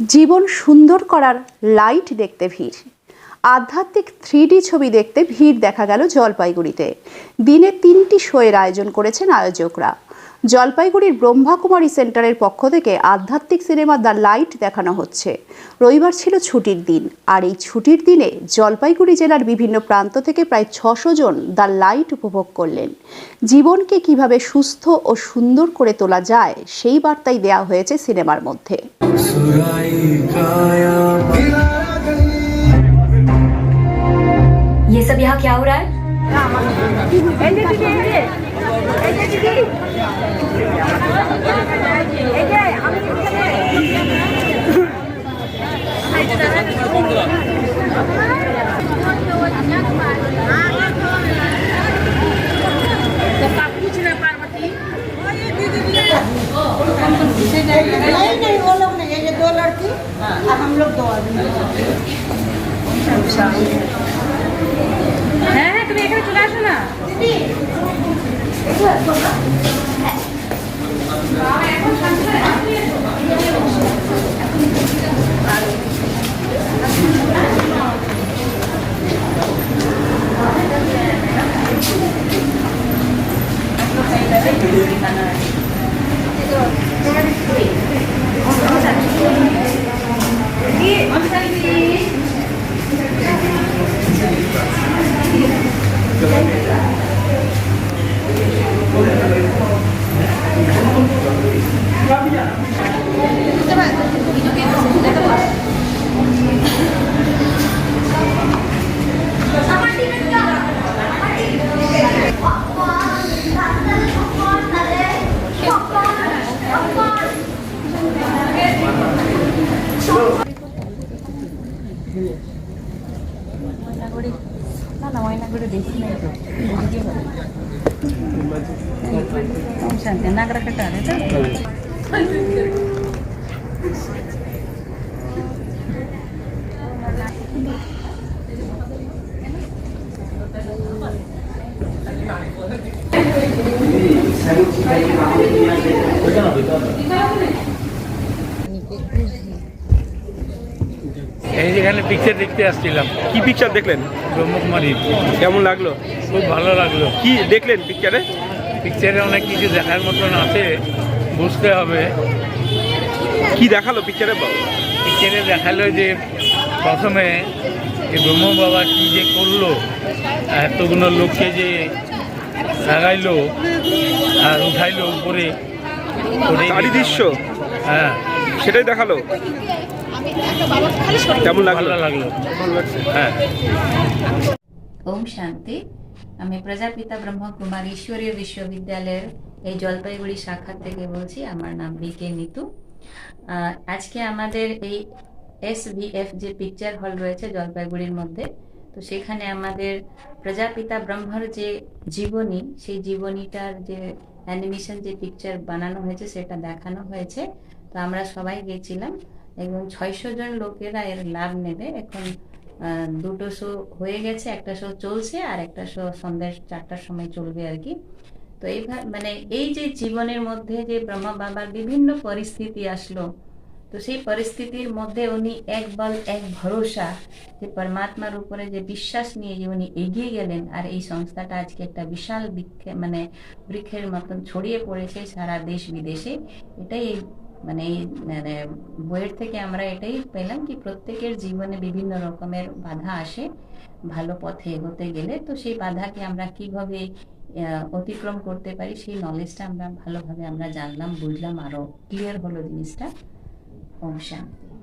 জীবন সুন্দর করার লাইট দেখতে ভিড়। আধ্যাত্মিক থ্রি ছবি দেখতে ভিড় দেখা গেল জলপাইগুড়িতে। দিনে তিনটি শোয়ের আয়োজন করেছেন আয়োজকরা। জলপাইগুড়ির ব্রহ্মাকুমারী সেন্টারের পক্ষ থেকে আধ্যাত্মিক সিনেমা দ্য লাইট দেখানো হচ্ছে। রবিবার ছিল ছুটির দিন, আর এই ছুটির দিনে জলপাইগুড়ি জেলার বিভিন্ন প্রান্ত থেকে প্রায় ছশো জন দ্য লাইট উপভোগ করলেন। জীবনকে কীভাবে সুস্থ ও সুন্দর করে তোলা যায়, সেই বার্তাই দেওয়া হয়েছে সিনেমার মধ্যে। सुराई काया। ये सब यहाँ क्या हो रहा है? नहीं है ये दो लड़की और हम लोग दो आदमी হ্যাঁ হ্যাঁ তুমি এখানে চলে আসো না না না ময়না করে দেখি নাই তো শান্তি নাগরা কাটা তো এই যেখানে পিকচার দেখতে আসছিলাম। কি পিকচার দেখলেন? ব্রহ্মকুমারী কেমন লাগল? খুব ভালো লাগল। কি দেখলেন পিকচারে পিকচারে অনেক কিছু দেখার মতন আছে বুঝতে হবে। কি দেখাল পিকচারে পিকচারে দেখাল যে প্রথমে এই ব্রহ্ম বাবা কি যে করল এতগুলো লোককে যে লাগাইলো আর উঠাইলো উপরে। দৃশ্য হ্যাঁ। সেটাই দেখাল? কেমন লাগল? লাগল। হ্যাঁ। ওম শান্তি। আমি প্রজাপিতা ব্রহ্মকুমার ঈশ্বরীয় বিশ্ববিদ্যালয়ের এই জলপাইগুড়ি শাখা থেকে বলছি আমার নাম বিকে নিতু। আজকে আমাদের এই এস এফ যে পিকচার হল রয়েছে জলপাইগুড়ির মধ্যে তো সেখানে আমাদের প্রজাপিতা ব্রহ্মর যে জীবনী সেই জীবনীটার যে অ্যানিমেশন যে পিকচার বানানো হয়েছে সেটা দেখানো হয়েছে। তো আমরা সবাই গেছিলাম। এবং ছয়শো জন লোকেরা এর লাভ নেবে। এখন দুটো শো হয়ে গেছে, একটা শো চলছে আর একটা শো সন্ধ্যা চারটার সময় চলবে আর কি। তো এইভাবে মানে এই যে জীবনের মধ্যে যে ব্রহ্মা বাবার বিভিন্ন পরিস্থিতি আসলো, তো সেই পরিস্থিতির মধ্যে উনি এক বল, এক ভরসা যে পরমাত্মার উপরে যে বিশ্বাস নিয়ে যে উনি এগিয়ে গেলেন আর এই সংস্থাটা আজকে একটা বিশাল বৃক্ষে মানে বৃক্ষের মতন ছড়িয়ে পড়েছে সারা দেশ বিদেশে। এটাই এই মানে এই মানে বইয়ের থেকে আমরা এটাই পেলাম কি প্রত্যেকের জীবনে বিভিন্ন রকমের বাধা আসে ভালো পথে এগোতে গেলে। তো সেই বাধাকে আমরা কীভাবে অতিক্রম করতে পারি, সেই নলেজটা আমরা ভালোভাবে আমরা জানলাম, বুঝলাম, আরও ক্লিয়ার হলো জিনিসটা। ওম শান্তি।